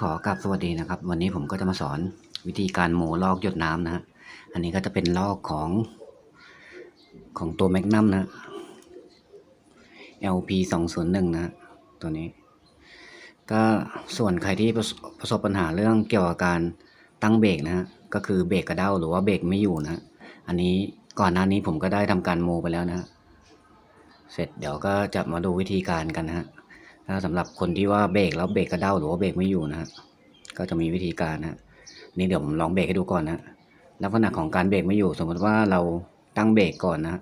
ขอกราบสวัสดีนะครับ วันนี้ผมก็จะมาสอนวิธีการโมลอกหยดน้ำนะฮะอันนี้ก็จะเป็นลอกของของตัวแมกนัมนะ LP 2 0 1นะฮะตัวนี้ ก็ส่วนใครที่ประสบปัญหาเรื่องเกี่ยวกับการตั้งเบรกนะฮะก็คือเบรกกระเด้าหรือว่าเบรกไม่อยู่นะฮะอันนี้ก่อนหน้านี้ผมก็ได้ทำการโมไปแล้วนะฮะเสร็จเดี๋ยวก็จะมาดูวิธีการกันนะฮะ ถ้าสำหรับคนที่ว่าเบรกแล้วเบรกกระเด้าหรือว่าเบรกไม่อยู่นะฮะก็จะมีวิธีการนะฮะนี่เดี๋ยวผมลองเบรกให้ดูก่อนนะลักษณะของการเบรกไม่อยู่ สมมติว่าเราตั้งเบรกก่อนนะ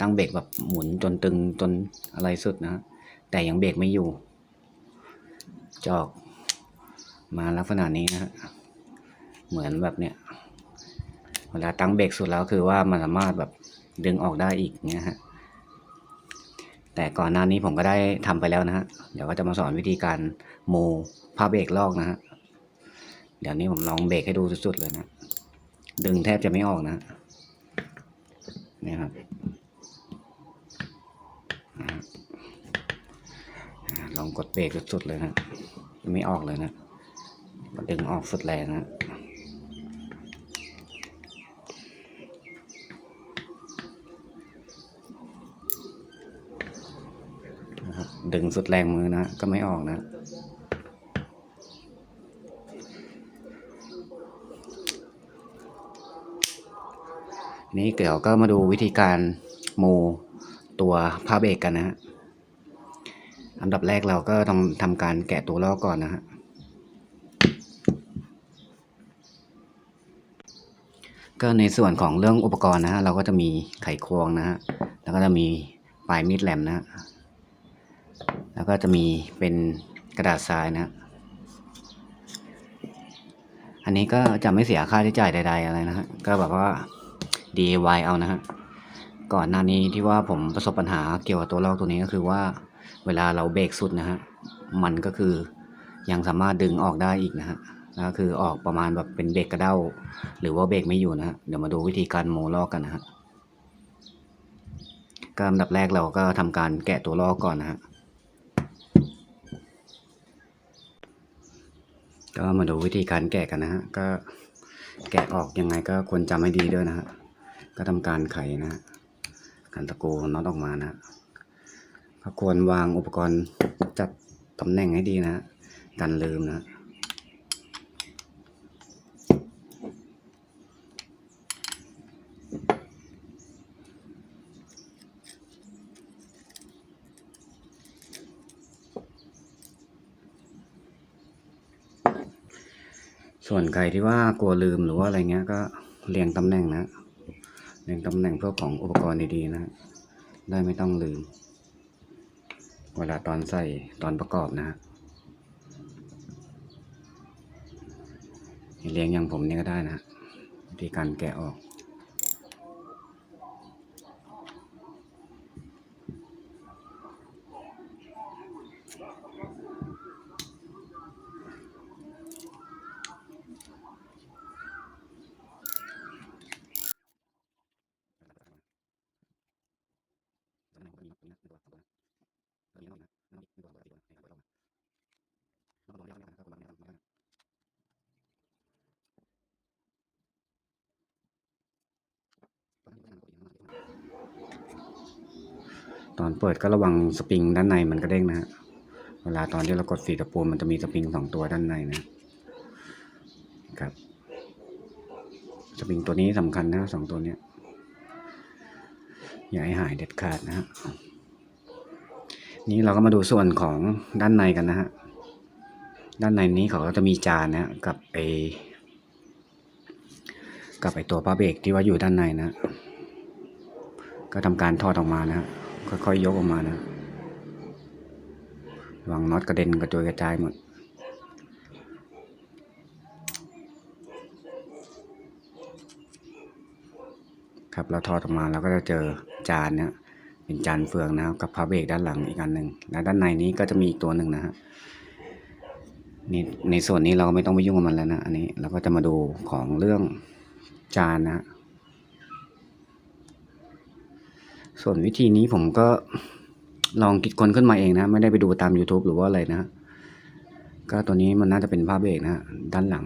ตั้งเบรกแบบหมุนจนตึงจนอะไรสุดนะฮะแต่ยังเบรกไม่อยู่ จอก มาลักษณะนี้นะฮะเหมือนแบบเนี้ยเวลาตั้งเบรกสุดแล้วคือว่ามันสามารถแบบดึงออกได้อีกเนี้ยฮะ แต่ก่อนหน้านี้ผมก็ได้ทำไปแล้วนะฮะ เดี๋ยวก็จะมาสอนวิธีการโมผ้าเบรกลอกนะฮะ เดี๋ยวนี้ผมลองเบรกให้ดูสุดๆเลยนะ ดึงแทบจะไม่ออกนะนี่ครับลองกดเบรกสุดๆเลยนะ ไม่ออกเลยนะดึงออกสุดแรงนะ นะครับ ดึงสุดแรงมือนะ ก็ไม่ออกนะ นี่เดี๋ยวก็มาดูวิธีการโมตัวผ้าเบรกกันนะฮะอันดับแรกเราก็ต้องทำการแกะตัวล้อกก่อนนะฮะก็ในส่วนของเรื่องอุปกรณ์นะฮะเราก็จะมีไขควงนะฮะแล้วก็จะมีปลายมีดแหลมนะ แล้วก็จะมีเป็นกระดาษทรายนะอันนี้ก็จะไม่เสียค่าใช้จ่ายใด ๆ อะไรนะฮะก็แบบว่า DIY เอานะฮะก่อนหน้านี้ที่ว่าผมประสบปัญหาเกี่ยวกับตัวลอกตัวนี้ก็คือว่า เวลาเราเบรกสุดนะฮะมันก็คือยังสามารถดึงออกได้อีกนะฮะแล้วก็คือออกประมาณแบบเป็นเบรกกระเด้า หรือว่าเบรกไม่อยู่นะฮะเดี๋ยวมาดูวิธีการโมลอกกันนะฮะก็อันดับแรกเราก็ทำการแกะตัวลอกก่อนนะฮะ ก็มาดูวิธีการแกะกันนะฮะ ก็แกะออกยังไงก็ควรจำให้ดีด้วยนะฮะ ก็ทำการไขนะฮะ การตะโกนน็อตออกมานะฮะก็ควรวางอุปกรณ์จัดตำแหน่งให้ดีนะฮะ กันลืมนะ ส่วนใครที่ว่ากลัวลืมหรือว่าอะไรเงี้ยก็เรียงตำแหน่งนะเรียงตำแหน่งพวกของอุปกรณ์ดีๆนะฮะได้ไม่ต้องลืม เวลาตอนใส่ตอนประกอบนะฮะเรียงอย่างผมนี่ก็ได้นะฮะวิธีการแกะออก ตอนเปิดก็ระวังสปริงด้านในมันกระเด้งนะฮะ เวลาตอนที่เรากดฟีตะปูมันจะมีสปริงสองตัวด้านในนะครับ สปริงตัวนี้สำคัญนะสองตัวเนี้ยอย่าให้หายเด็ดขาดนะฮะ นี้เราก็มาดูส่วนของด้านในกันนะฮะ ด้านในนี้เขาก็จะมีจานนะกับไอกับไอตัวผ้าเบรกที่ว่าอยู่ด้านในนะ ก็ทำการถอดออกมานะค่อยๆยกออกมานะวังน็อตกระเด็นกระจุยกระจายหมดครับเราถอดออกมาเราก็จะเจอจานเนี่ย เป็นจานเฟืองนะครับกับพาเบรกด้านหลังอีกอันหนึ่งและด้านในนี้ก็จะมีอีกตัวหนึ่งนะฮะนี่ในส่วนนี้เราไม่ต้องไปยุ่งกับมันแล้วนะอันนี้เราก็จะมาดูของเรื่องจานนะ ส่วนวิธีนี้ผมก็ลองคิดคนขึ้นมาเองนะ ไม่ได้ไปดูตาม YouTube หรือว่าอะไรนะกก็ตัวนี้มันน่าจะเป็นผ้าเบรกนะฮะด้านหลัง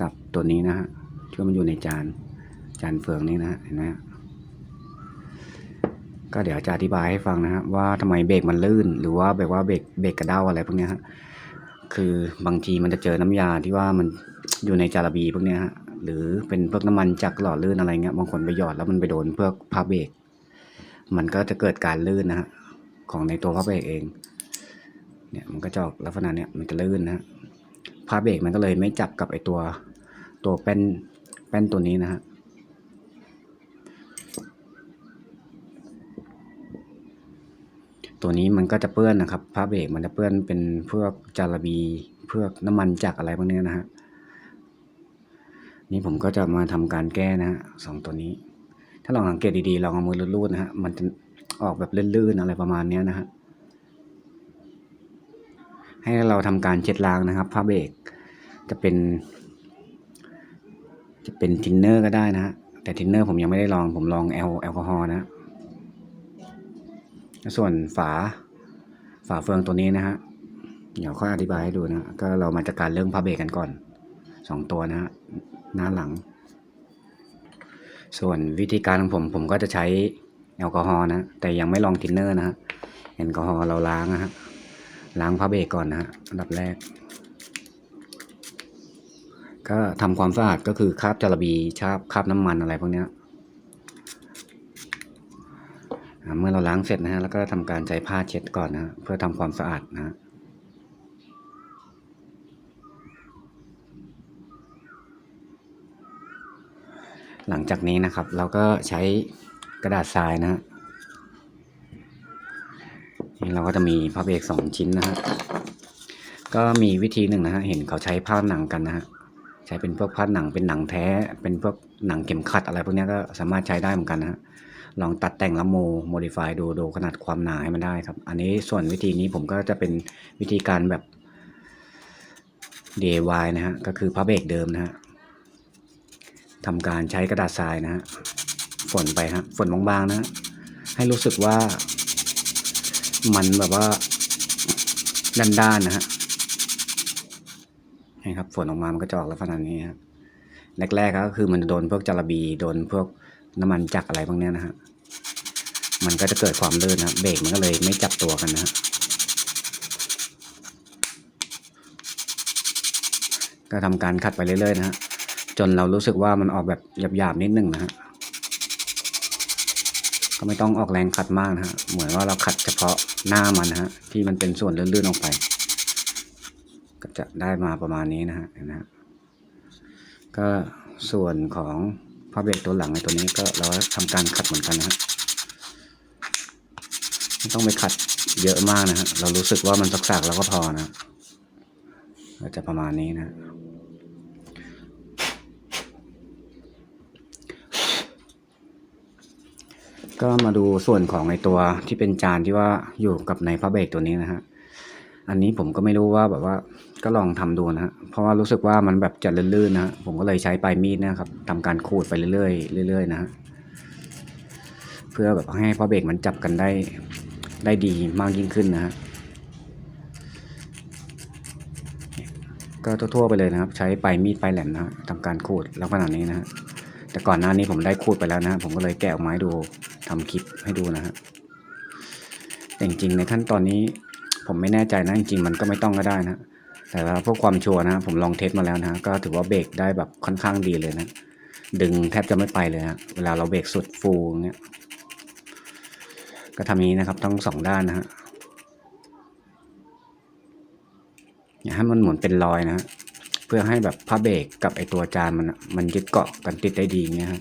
กับตัวนี้นะฮะที่มันอยู่ในจานจานเฟืองนี้นะฮะเห็นไหมฮะ ก็เดี๋ยวจะอธิบายให้ฟังนะฮะว่าทำไมเบรกมันลื่น หรือว่าแบบว่าเบรกเบรกกระเด้าอะไรพวกนี้ฮะคือบางทีมันจะเจอน้ำยาที่ว่ามันอยู่ในจาระบีพวกนี้ฮะหรือเป็นพวกน้ำมันจากหล่อลื่นอะไรเงี้ยบางคนไปหยอดแล้วมันไปโดนเพวกผ้าเบรกมันก็จะเกิดการลื่นนะฮะของในตัวผ้าเบรกเองเนี่ยมันก็จะออกลักษณะเนี่ยมันจะลื่นนะฮะผ้าเบรกมันก็เลยไม่จับกับไอตัวตัวแป้นแป้นตัวนี้นะฮะ ตัวนี้มันก็จะเปื้อนนะครับผ้าเบรกมันจะเปื้อนเป็นพวกจาระบีพวกน้ำมันจากอะไรพวกเนี้นะฮะนี่ผมก็จะมาทำการแก้นะฮะสองตัวนี้ ถ้าลองสังเกตดีๆลองเอามือลูดๆนะฮะมันจะออกแบบลื่นๆอะไรประมาณเนี้ยนะฮะให้เราทำการเช็ดล้างนะครับผ้าเบรกจะเป็น จะเป็นทินเนอร์ก็ได้นะฮะแต่ทินเนอร์ผมยังไม่ได้ลองผมลองแอลแอลกอฮอล์นะ ส่วนฝาฝาเฟืองตัวนี้นะฮะเดี๋ยวค่อยอธิบายให้ดูนะ ก็เรามาจัดการเรื่องผ้าเบรกกันก่อนสองตัวนะฮะหน้าหลัง ส่วนวิธีการของผมผมก็จะใช้แอลกอฮอล์นะ แต่ยังไม่ลองทินเนอร์นะฮะแอลกอฮอล์เราล้างนะฮะล้างผ้าเบรกก่อนนะฮะอันดับแรก ก็ทำความสะอาดก็คือคราบจาระบีชาบคราบน้ำมันอะไรพวกเนี้ยอ่า เมื่อเราล้างเสร็จนะฮะแล้วก็ทำการใช้ผ้าเช็ดก่อนนะเพื่อทำความสะอาดนะหลังจากนี้นะครับ เราก็ใช้กระดาษทรายนะฮะนี่เราก็จะมีผ้าเบรกสองชิ้นนะฮะก็มีวิธีหนึ่งนะฮะเห็นเขาใช้ผ้าหนังกันนะฮะใช้เป็นพวกผ้าหนังเป็นหนังแท้ เป็นพวกหนังเข็มขัดอะไรพวกนี้ก็สามารถใช้ได้เหมือนกันนะฮะ ลองตัดแต่งล้วโมโมดิฟายดูดูขนาดความหนาให้มันได้ครับ อันนี้ส่วนวิธีนี้ผมก็จะเป็นวิธีการแบบ DIY นะฮะ ก็คือผ้าเบรกเดิมนะฮะทำการใช้กระดาษทรายนะฮะฝนไปฮะฝนบางๆนะฮะให้รู้สึกว่ามันแบบว่าด้านๆนะฮะนี่ครับฝนออกมามันก็จะออกลักษณะนี้ฮะแรกๆก็คือมันโดนพวกจาระบีโดนพวกน้ำมันจักรอะไรพวกนี้นะฮะ มันก็จะเกิดความลื่นนะเบรกมันก็เลยไม่จับตัวกันนะก็ทำการขัดไปเรื่อยๆนะฮะจนเรารู้สึกว่ามันออกแบบหยาบๆนิดนึงนะฮะก็ไม่ต้องออกแรงขัดมากนะฮะเหมือนว่าเราขัดเฉพาะหน้ามันนะฮะที่มันเป็นส่วนลื่นๆออกไป ก็จะได้มาประมาณนี้นะฮะเห็นไหมฮะก็ส่วนของผ้าเบรกตัวหลังในตัวนี้ก็เราทำการขัดเหมือนกันนะฮะ ไม่ต้องไปขัดเยอะมากนะฮะเรารู้สึกว่ามันสักๆแล้วก็พอนะก็จะประมาณนี้นะก็มาดูส่วนของไอตัวที่เป็นจานที่ว่าอยู่กับในผ้าเบรกตัวนี้นะฮะ อันนี้ผมก็ไม่รู้ว่าแบบว่าก็ลองทำดูนะฮะ เพราะว่ารู้สึกว่ามันแบบจะลื่นๆนะฮะ ผมก็เลยใช้ปลายมีดนะครับทำการขูดไปเรื่อยๆเรื่อยๆนะฮะ เพื่อแบบให้ผ้าเบรกมันจับกันได้ ได้ดีมากยิ่งขึ้นนะฮะก็ทั่วๆไปเลยนะครับ ใช้ปลายมีดปลายแหลมนะฮะทำการขูดแล้วขนาดนี้นะฮะแต่ก่อนหน้านี้ผมได้ขูดไปแล้วนะฮะผมก็เลยแกะออกมาให้ดูทำคลิปให้ดูนะฮะแต่จริงๆในขั้นตอนนี้ผมไม่แน่ใจนะจริงๆมันก็ไม่ต้องก็ได้นะแต่ว่าเพื่อความชัวร์นะผมลองเทสมาแล้วนะก็ถือว่าเบรกได้แบบค่อนข้างดีเลยนะดึงแทบจะไม่ไปเลยนะเวลาเราเบรกสุดฟูเงี้ย ก็ทำนี้นะครับทั้งสองด้านนะฮะอย่าให้มันหมุนเป็นรอยนะฮะเพื่อให้แบบผ้าเบรกกับไอตัวจานมันมันยึดเกาะกันติดได้ดีเงี้ยฮะ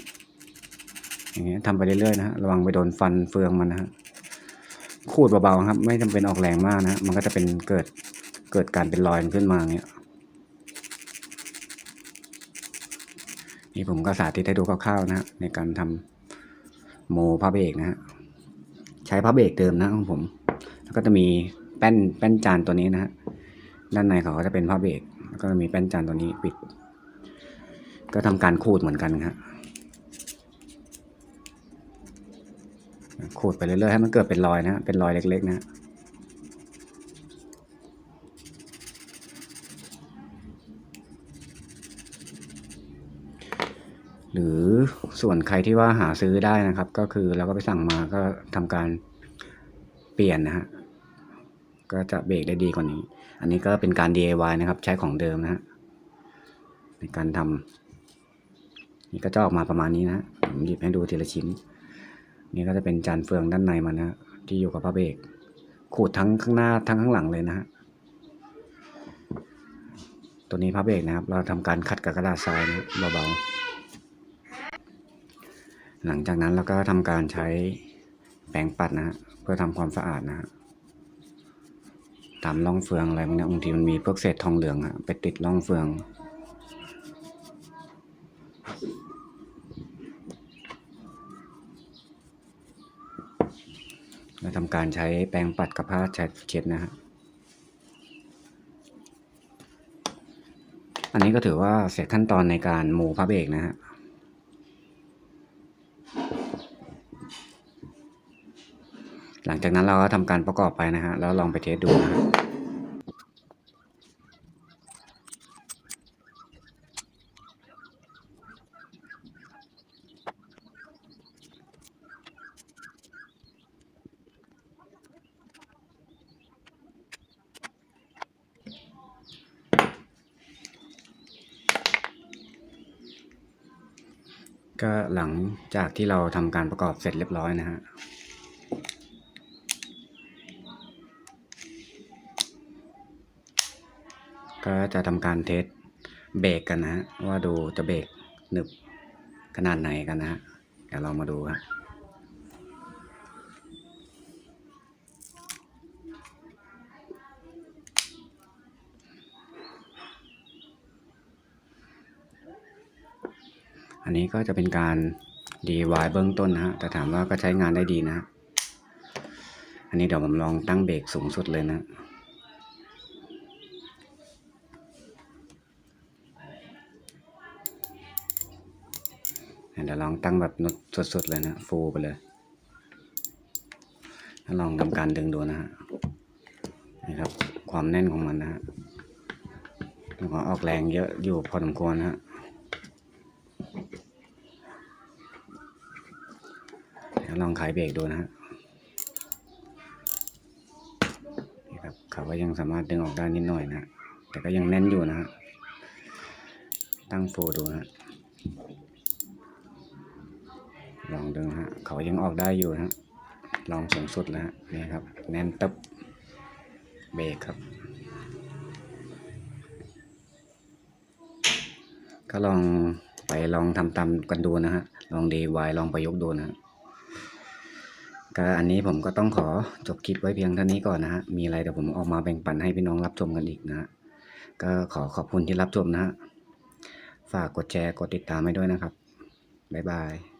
อย่างเงี้ยทำไปเรื่อยๆนะฮะระวังไปโดนฟันเฟืองมันนะฮะขูดเบาๆครับ ไม่จำเป็นออกแรงมากนะมันก็จะเป็นเกิดเกิดการเป็นรอยขึ้นมาเงี้ยนี่ผมก็สาธิตให้ดูคร่าวๆนะฮะในการทำโมผ้าเบรกนะฮะ ใช้พับเบรกเดิมนะของผม แล้วก็จะมีแป้นแป้นจานตัวนี้นะฮะด้านในเขาก็จะเป็นพับเบรกแล้วก็มีแป้นจานตัวนี้ปิด ก็ทำการขูดเหมือนกันครับขูดไปเรื่อยๆให้มันเกิดเป็นรอยนะเป็นรอยเล็ก ๆ นะ หรือส่วนใครที่ว่าหาซื้อได้นะครับ ก็คือเราก็ไปสั่งมาก็ทำการเปลี่ยนนะฮะก็จะเบรกได้ดีกว่านี้ อันนี้ก็เป็นการ DIY นะครับ ใช้ของเดิมนะฮะในการทำนี่ก็จะออกมาประมาณนี้นะผมหยิบให้ดูทีละชิ้น นี่ก็จะเป็นจานเฟืองด้านในมันนะที่อยู่กับผ้าเบรกขูดทั้งข้างหน้าทั้งข้างหลังเลยนะฮะตัวนี้ผ้าเบรกนะครับ เราทำการคัดกับกระดาษทรายนะเบาๆ หลังจากนั้นเราก็ทำการใช้แปรงปัดนะฮะเพื่อทำความสะอาดนะฮะตามร่องเฟืองอะไรพวกเนี้ยบางทีมันมีพวกเศษทองเหลืองอะไปติดร่องเฟืองเราทำการใช้แปรงปัดกับผ้าเช็ดเช็ดนะฮะอันนี้ก็ถือว่าเสร็จขั้นตอนในการมูผ้าเบรกนะฮะ หลัง จากนั้นเราก็ทำการประกอบไปนะฮะ แล้วลองไปเทสดูนะฮะก็หลังจากที่เราทำการประกอบเสร็จเรียบร้อยนะฮะ ก็จะทำการเทสเบรกกันนะฮะว่าดูจะเบรกหนึบขนาดไหนกันนะฮะเดี๋ยวเรามาดูครับอันนี้ก็จะเป็นการ DIY เบื้องต้นนะฮะ แต่ถามว่าก็ใช้งานได้ดีนะฮะอันนี้เดี๋ยวผมลองตั้งเบรกสูงสุดเลยนะ เดี๋ยวลอง ตั้งแบบนดสดๆเลยนะฟูไปเลยล้วลองทำการดึงดูนะฮะนี่ครับ ความแน่นของมันนะฮะแล้วก็ออกแรงเยอะอยู่พอสมควรนะฮะเดี๋ยวลองขายเบรกดูนะฮะนี่ครับเขาก็ยังสามารถดึงออกได้นิดหน่อยนะ แต่ก็ยังแน่นอยู่นะฮะ ตั้งโฟดูนะฮะ ลองดูฮะเขายังออกได้อยู่นะฮะลองสูงสุดแล้วฮะนี่ครับ แน่นตึบเบรกครับ ก็ลองไปลองทำตามกันดูนะฮะ ลอง DIY ลองประยุกต์ดูนะฮะก็อันนี้ผมก็ต้องขอจบคลิปไว้เพียงเท่านี้ก่อนนะฮะ มีอะไรเดี๋ยวผมออกมาแบ่งปันให้พี่น้องรับชมกันอีกนะฮะ ก็ขอขอบคุณที่รับชมนะฮะ ฝากกดแชร์กดติดตามให้ด้วยนะครับ บ๊ายบาย